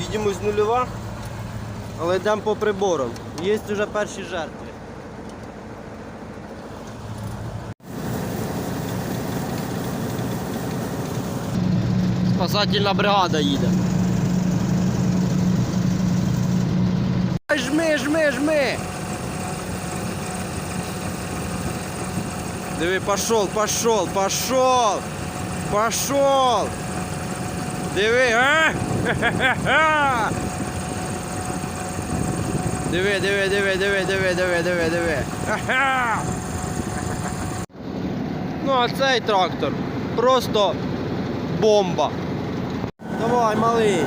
Відімось нульова, але йдемо по приборам. Є вже перші жертви. Спасательна бригада їде. Жми, жми, жми! Диви, пошел, пошел, пошел! Пошел! Диви, а? Диви, диви, диви, диви, диви, диви, диви, диви. Ну, а цей трактор просто бомба. Давай, малий.